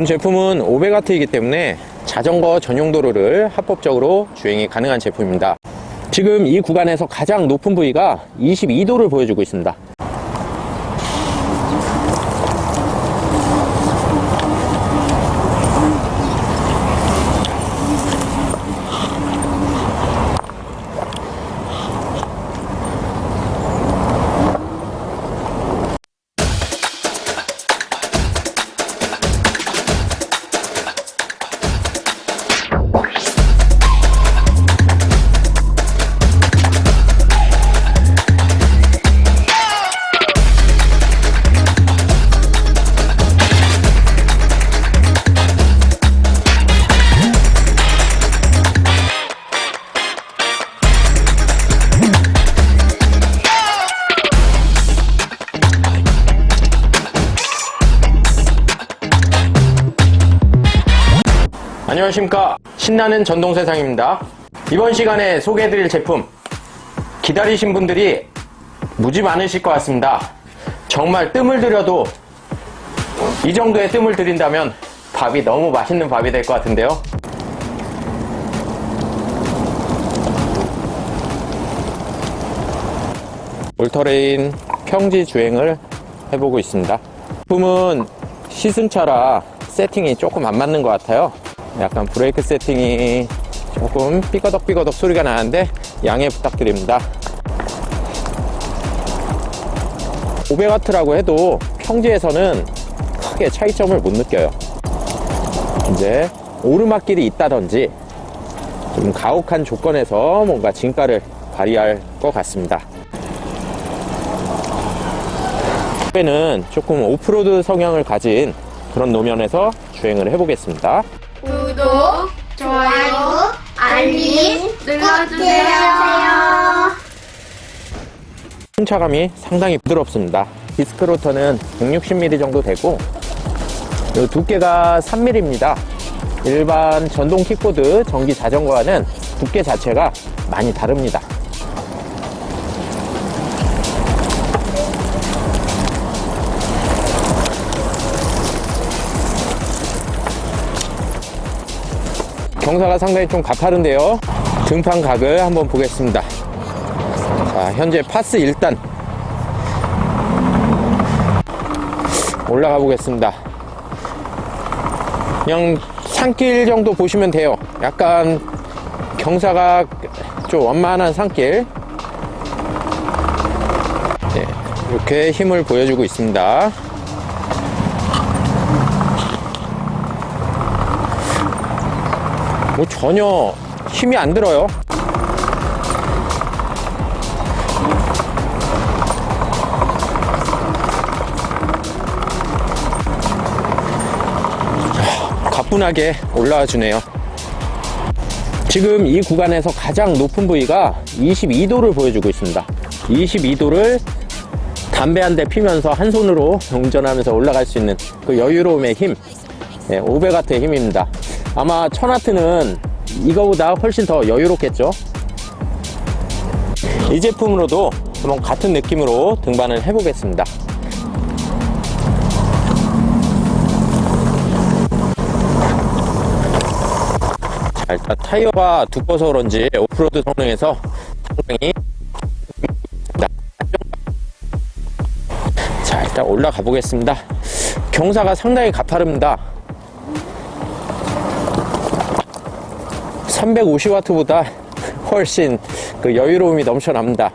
본 제품은 500W이기 때문에 자전거 전용 도로를 합법적으로 주행이 가능한 제품입니다. 지금 이 구간에서 가장 높은 부위가 22도를 보여주고 있습니다. 안녕하십니까. 신나는 전동 세상입니다. 이번 시간에 소개해드릴 제품 기다리신 분들이 무지 많으실 것 같습니다. 정말 뜸을 들여도 이 정도의 뜸을 들인다면 밥이 너무 맛있는 밥이 될 것 같은데요. 올터레인 평지 주행을 해보고 있습니다. 제품은 시승차라 세팅이 조금 안 맞는 것 같아요 약간 브레이크 세팅이 조금 삐거덕삐거덕 소리가 나는데 양해 부탁드립니다. 500W라고 해도 평지에서는 크게 차이점을 못 느껴요. 이제 오르막길이 있다든지 좀 가혹한 조건에서 뭔가 진가를 발휘할 것 같습니다. 는 조금 오프로드 성향을 가진 그런 노면에서 주행을 해보겠습니다 구독, 좋아요, 알림 눌러주세요. 승차감이 상당히 부드럽습니다. 디스크 로터는 160mm 정도 되고 이 두께가 3mm입니다. 일반 전동 킥보드 전기 자전거와는 두께 자체가 많이 다릅니다. 경사가 상당히 좀 가파른데요. 등판 각을 한번 보겠습니다. 자, 현재 파스 1단 올라가 보겠습니다. 그냥 산길 정도 보시면 돼요. 약간 경사가 좀 완만한 산길. 네, 이렇게 힘을 보여주고 있습니다. 전혀 힘이 안 들어요. 가뿐하게 올라와 주네요. 지금 이 구간에서 가장 높은 부위가 22도를 보여주고 있습니다. 22도를 담배 한 대 피면서 한 손으로 운전하면서 올라갈 수 있는 그 여유로움의 힘, 예, 500W의 힘입니다. 아마 1000W는 이거보다 훨씬 더 여유롭겠죠? 이 제품으로도 한번 같은 느낌으로 등반을 해보겠습니다. 자, 일단 타이어가 두꺼워서 그런지 오프로드 성능에서 상당히 자 일단 올라가 보겠습니다 경사가 상당히 가파릅니다 350W보다 훨씬 그 여유로움이 넘쳐납니다.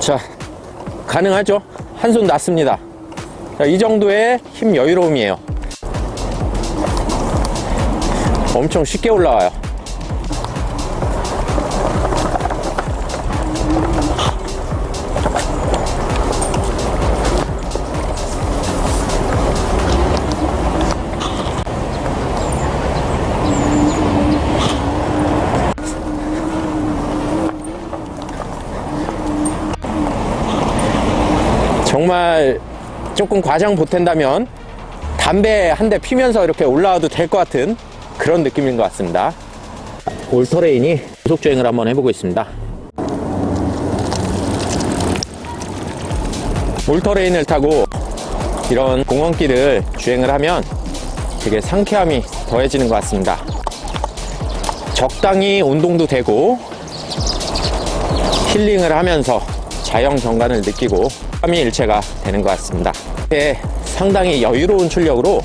자 가능하죠? 한 손 놨습니다. 자, 이 정도의 힘 여유로움이에요. 엄청 쉽게 올라와요. 정말 조금 과장 보탠다면 담배 한 대 피면서 이렇게 올라와도 될 것 같은 그런 느낌인 것 같습니다. 올터레인이 고속주행을 한번 해보고 있습니다. 올터레인을 타고 이런 공원길을 주행을 하면 되게 상쾌함이 더해지는 것 같습니다. 적당히 운동도 되고 힐링을 하면서 자연 경관을 느끼고 삼위일체가 되는 것 같습니다. 네, 상당히 여유로운 출력으로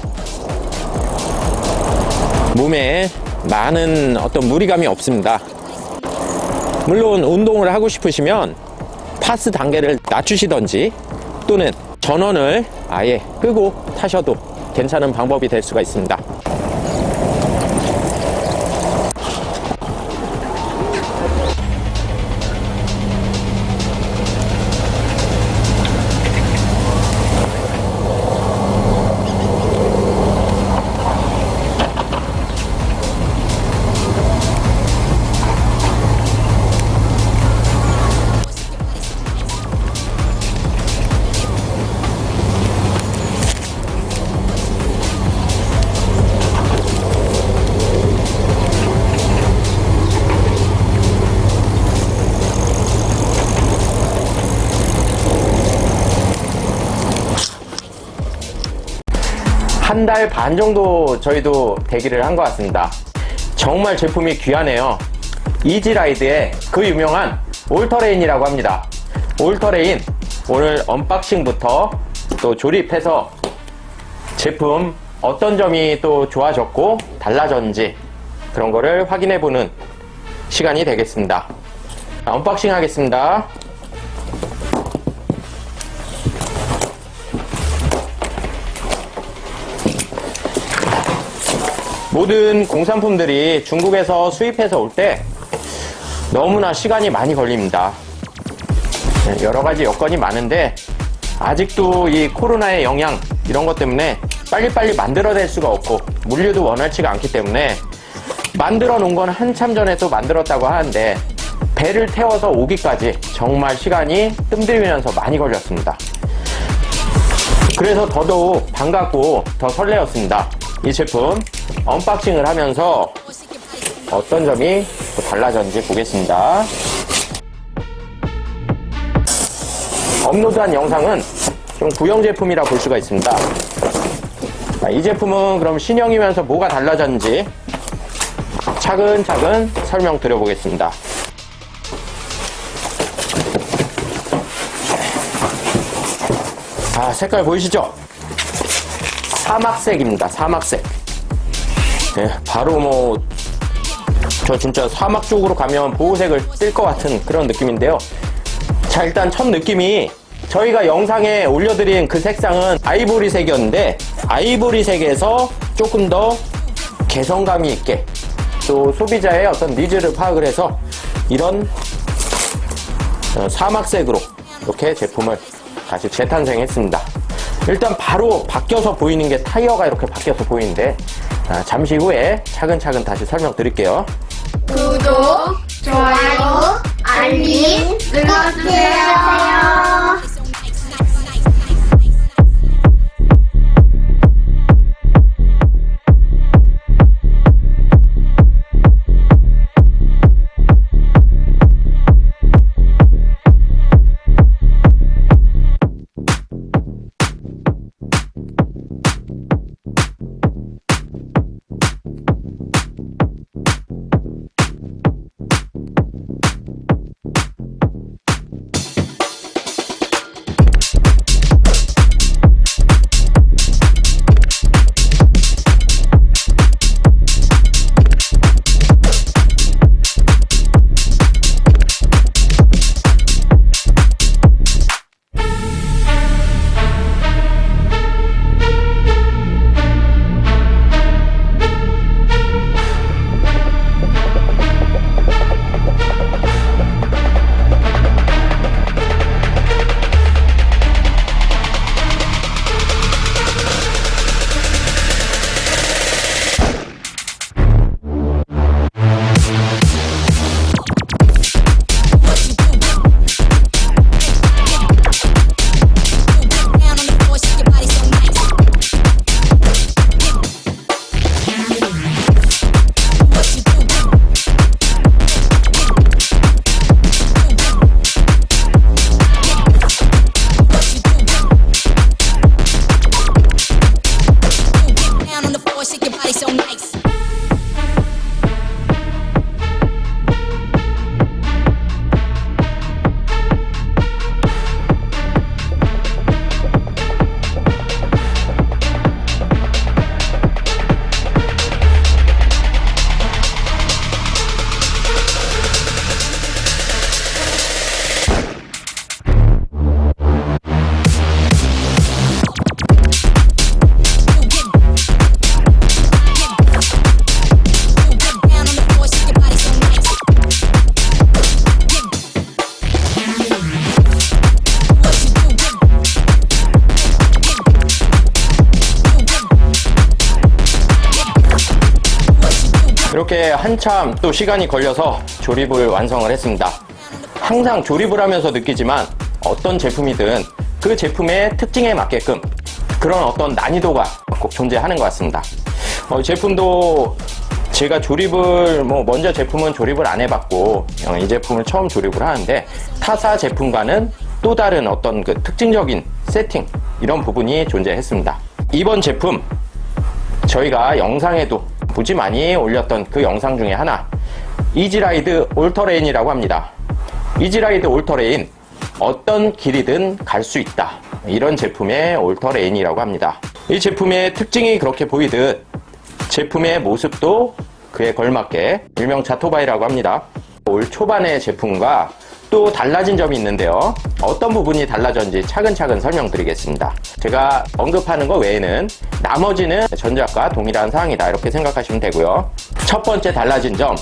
몸에 많은 어떤 무리감이 없습니다. 물론 운동을 하고 싶으시면 파스 단계를 낮추시던지 또는 전원을 아예 끄고 타셔도 괜찮은 방법이 될 수가 있습니다. 한 달 반 정도 저희도 대기를 한 것 같습니다. 정말 제품이 귀하네요. 이지라이드의 그 유명한 올터레인이라고 합니다. 올터레인 오늘 언박싱부터 또 조립해서 제품 어떤 점이 또 좋아졌고 달라졌는지 그런 거를 확인해 보는 시간이 되겠습니다. 자, 언박싱 하겠습니다. 모든 공산품들이 중국에서 수입해서 올 때 너무나 시간이 많이 걸립니다. 네, 여러 가지 여건이 많은데 아직도 이 코로나의 영향 이런 것 때문에 빨리빨리 만들어낼 수가 없고 물류도 원활치가 않기 때문에 만들어 놓은 건 한참 전에 또 만들었다고 하는데 배를 태워서 오기까지 정말 시간이 뜸들이면서 많이 걸렸습니다. 그래서 더더욱 반갑고 더 설레었습니다. 이 제품 언박싱을 하면서 어떤 점이 또 달라졌는지 보겠습니다. 업로드한 영상은 좀 구형 제품이라 볼 수가 있습니다. 자, 이 제품은 그럼 신형이면서 뭐가 달라졌는지 차근차근 설명 드려보겠습니다. 아, 색깔 보이시죠? 사막색입니다. 사막색. 예, 바로 뭐, 저 진짜 사막 쪽으로 가면 보호색을 띨것 같은 그런 느낌인데요. 자, 일단 첫 느낌이 저희가 영상에 올려드린 그 색상은 아이보리색이었는데, 아이보리색에서 조금 더 개성감이 있게 또 소비자의 어떤 니즈를 파악을 해서 이런 어, 사막색으로 이렇게 제품을 다시 재탄생했습니다. 일단 바로 바뀌어서 보이는 게 타이어가 이렇게 바뀌어서 보이는데 아, 잠시 후에 차근차근 다시 설명드릴게요. 구독, 좋아요, 알림 눌러주세요. 이렇게 한참 또 시간이 걸려서 조립을 완성을 했습니다. 항상 조립을 하면서 느끼지만 어떤 제품이든 그 제품의 특징에 맞게끔 그런 어떤 난이도가 꼭 존재하는 것 같습니다. 어, 제품도 제가 조립을 뭐 먼저 제품은 조립을 안 해봤고 어, 이 제품을 처음 조립을 하는데 타사 제품과는 또 다른 어떤 그 특징적인 세팅 이런 부분이 존재했습니다. 이번 제품 저희가 영상에도 무지 많이 올렸던 그 영상 중에 하나 이지라이드 올터레인이라고 합니다. 이지라이드 올터레인 어떤 길이든 갈 수 있다. 이런 제품의 올터레인이라고 합니다. 이 제품의 특징이 그렇게 보이듯 제품의 모습도 그에 걸맞게 일명 자토바이라고 합니다. 올 초반의 제품과 또 달라진 점이 있는데요. 어떤 부분이 달라졌는지 차근차근 설명드리겠습니다. 제가 언급하는 것 외에는 나머지는 전작과 동일한 사항이다. 이렇게 생각하시면 되고요. 첫 번째 달라진 점.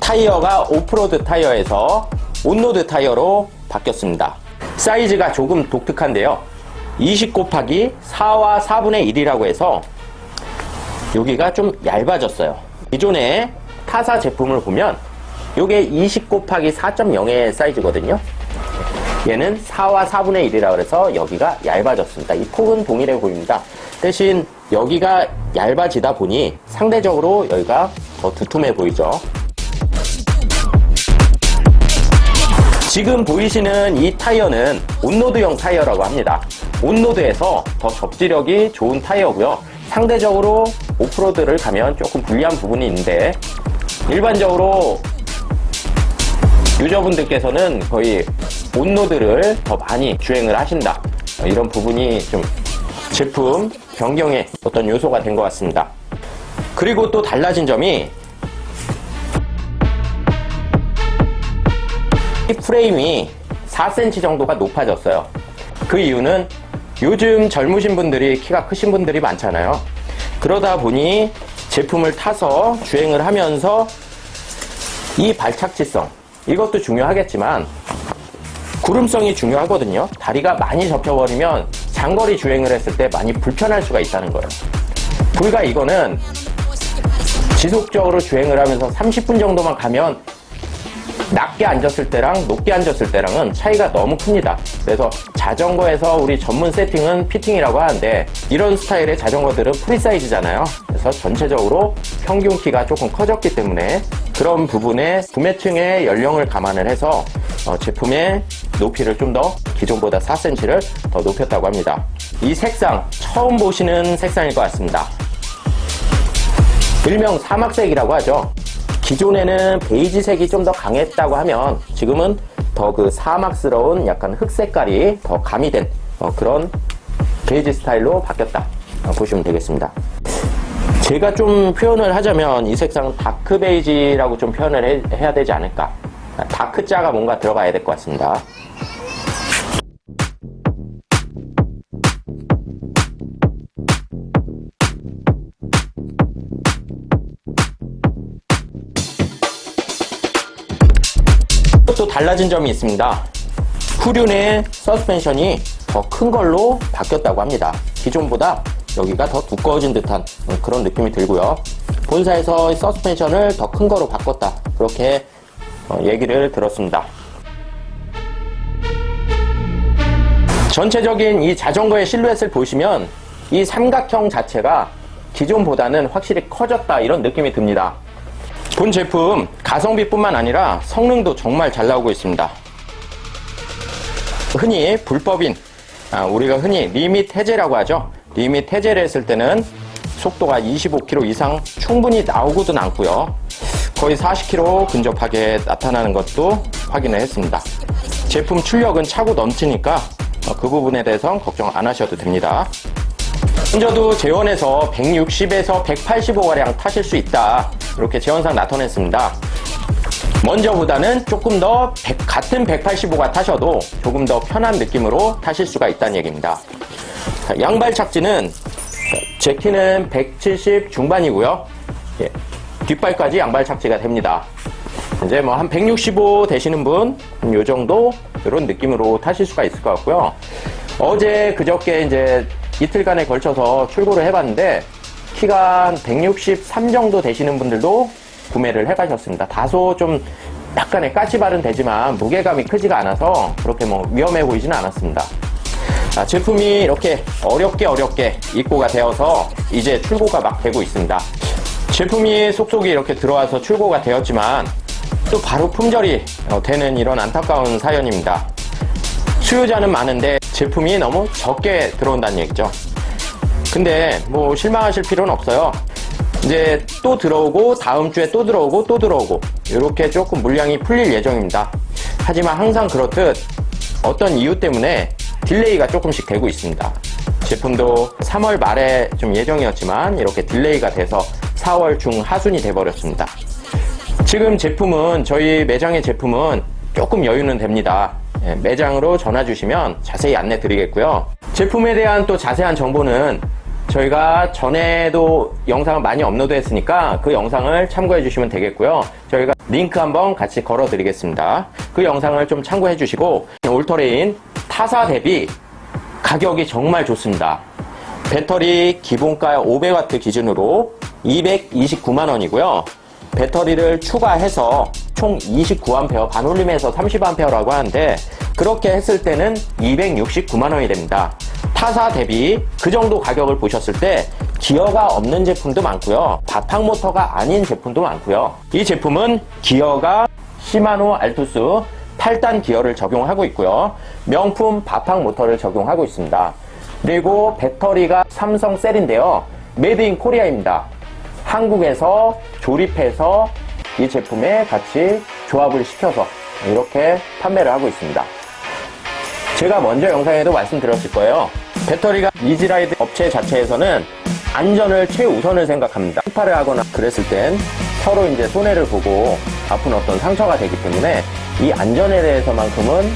타이어가 오프로드 타이어에서 온로드 타이어로 바뀌었습니다. 사이즈가 조금 독특한데요. 20 곱하기 4와 4분의 1이라고 해서 여기가 좀 얇아졌어요. 기존의 타사 제품을 보면 이게 20 곱하기 4.0의 사이즈거든요. 얘는 4와 4분의 1이라 그래서 여기가 얇아졌습니다. 이 폭은 동일해 보입니다. 대신 여기가 얇아지다 보니 상대적으로 여기가 더 두툼해 보이죠. 지금 보이시는 이 타이어는 온로드형 타이어라고 합니다. 온로드에서 더 접지력이 좋은 타이어고요. 상대적으로 오프로드를 가면 조금 불리한 부분이 있는데 일반적으로 유저분들께서는 거의 온로드를 더 많이 주행을 하신다. 이런 부분이 좀 제품 변경의 어떤 요소가 된 것 같습니다. 그리고 또 달라진 점이 이 프레임이 4cm 정도가 높아졌어요. 그 이유는 요즘 젊으신 분들이 키가 크신 분들이 많잖아요. 그러다 보니 제품을 타서 주행을 하면서 이 발착지성 이것도 중요하겠지만 구름성이 중요하거든요. 다리가 많이 접혀버리면 장거리 주행을 했을 때 많이 불편할 수가 있다는 거예요. 불과 이거는 지속적으로 주행을 하면서 30분 정도만 가면 낮게 앉았을 때랑 높게 앉았을 때랑은 차이가 너무 큽니다. 그래서 자전거에서 우리 전문 세팅은 피팅이라고 하는데 이런 스타일의 자전거들은 프리 사이즈잖아요. 그래서 전체적으로 평균 키가 조금 커졌기 때문에 그런 부분에 구매층의 연령을 감안을 해서 어, 제품의 높이를 좀 더 기존보다 4cm를 더 높였다고 합니다. 이 색상 처음 보시는 색상일 것 같습니다. 일명 사막색이라고 하죠. 기존에는 베이지색이 좀 더 강했다고 하면 지금은 더 그 사막스러운 약간 흑 색깔이 더 가미된 어, 그런 베이지 스타일로 바뀌었다 어, 보시면 되겠습니다. 제가 좀 표현을 하자면 이 색상은 다크 베이지라고 좀 표현을 해, 해야 되지 않을까. 아, 다크 자가 뭔가 들어가야 될 것 같습니다. 또 달라진 점이 있습니다. 후륜의 서스펜션이 더 큰 걸로 바뀌었다고 합니다. 기존보다 여기가 더 두꺼워진 듯한 그런 느낌이 들고요. 본사에서 서스펜션을 더 큰 거로 바꿨다. 그렇게 어, 얘기를 들었습니다. 전체적인 이 자전거의 실루엣을 보시면 이 삼각형 자체가 기존보다는 확실히 커졌다 이런 느낌이 듭니다. 본 제품 가성비뿐만 아니라 성능도 정말 잘 나오고 있습니다. 흔히 불법인 아, 우리가 흔히 리밋 해제라고 하죠. 리밋 해제를 했을 때는 속도가 25km 이상 충분히 나오고도 남고요. 거의 40km 근접하게 나타나는 것도 확인을 했습니다. 제품 출력은 차고 넘치니까 어, 그 부분에 대해서는 걱정 안 하셔도 됩니다. 먼저도 재원에서 160에서 185가량 타실 수 있다. 이렇게 재원상 나타냈습니다. 먼저보다는 조금 더 100 같은 185가 타셔도 조금 더 편한 느낌으로 타실 수가 있다는 얘기입니다. 자, 양발 착지는 제 키는 170 중반이고요. 예, 뒷발까지 양발 착지가 됩니다. 이제 뭐 한 165 되시는 분, 요 정도 이런 느낌으로 타실 수가 있을 것 같고요. 어제 그저께 이제 이틀간에 걸쳐서 출고를 해봤는데 키가 한163 정도 되시는 분들도 구매를 해가셨습니다. 다소 좀 약간의 까치발은 되지만 무게감이 크지가 않아서 그렇게 뭐 위험해 보이지는 않았습니다. 아, 제품이 이렇게 어렵게 어렵게 입고가 되어서 이제 출고가 막 되고 있습니다. 제품이 속속이 이렇게 들어와서 출고가 되었지만 또 바로 품절이 어, 되는 이런 안타까운 사연입니다. 수요자는 많은데 제품이 너무 적게 들어온다는 얘기죠. 근데 뭐 실망하실 필요는 없어요. 이제 또 들어오고 다음 주에 또 들어오고 또 들어오고 이렇게 조금 물량이 풀릴 예정입니다. 하지만 항상 그렇듯 어떤 이유 때문에 딜레이가 조금씩 되고 있습니다. 제품도 3월 말에 좀 예정이었지만 이렇게 딜레이가 돼서 4월 중 하순이 돼버렸습니다. 지금 제품은 저희 매장의 제품은 조금 여유는 됩니다. 예, 매장으로 전화 주시면 자세히 안내 드리겠고요. 제품에 대한 또 자세한 정보는 저희가 전에도 영상을 많이 업로드 했으니까 그 영상을 참고해 주시면 되겠고요. 저희가 링크 한번 같이 걸어 드리겠습니다. 그 영상을 좀 참고해 주시고 올터레인 타사 대비 가격이 정말 좋습니다. 배터리 기본가 500W 기준으로 229만 원이고요. 배터리를 추가해서 총 29A 반올림해서 30A라고 하는데 그렇게 했을 때는 269만 원이 됩니다. 타사 대비 그 정도 가격을 보셨을 때 기어가 없는 제품도 많고요. 바탕 모터가 아닌 제품도 많고요. 이 제품은 기어가 시마노 알투스 8단 기어를 적용하고 있고요. 명품 바탕 모터를 적용하고 있습니다. 그리고 배터리가 삼성 셀인데요. 메이드 인 코리아입니다. 한국에서 조립해서 이 제품에 같이 조합을 시켜서 이렇게 판매를 하고 있습니다. 제가 먼저 영상에도 말씀드렸을 거예요. 배터리가 이지라이드 업체 자체에서는 안전을 최우선을 생각합니다. 스파를 하거나 그랬을 땐 서로 이제 손해를 보고 아픈 어떤 상처가 되기 때문에 이 안전에 대해서만큼은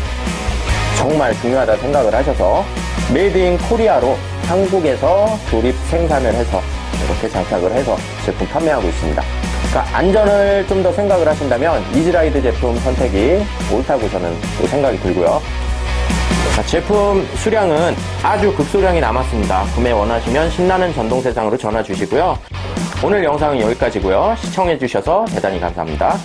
정말 중요하다 생각을 하셔서 메이드 인 코리아로 한국에서 조립 생산을 해서 이렇게 장착을 해서 제품 판매하고 있습니다. 그러니까 안전을 좀 더 생각을 하신다면 이지라이드 제품 선택이 옳다고 저는 또 생각이 들고요. 자, 제품 수량은 아주 극소량이 남았습니다. 구매 원하시면 신나는 전동 세상으로 전화 주시고요. 오늘 영상은 여기까지고요. 시청해 주셔서 대단히 감사합니다.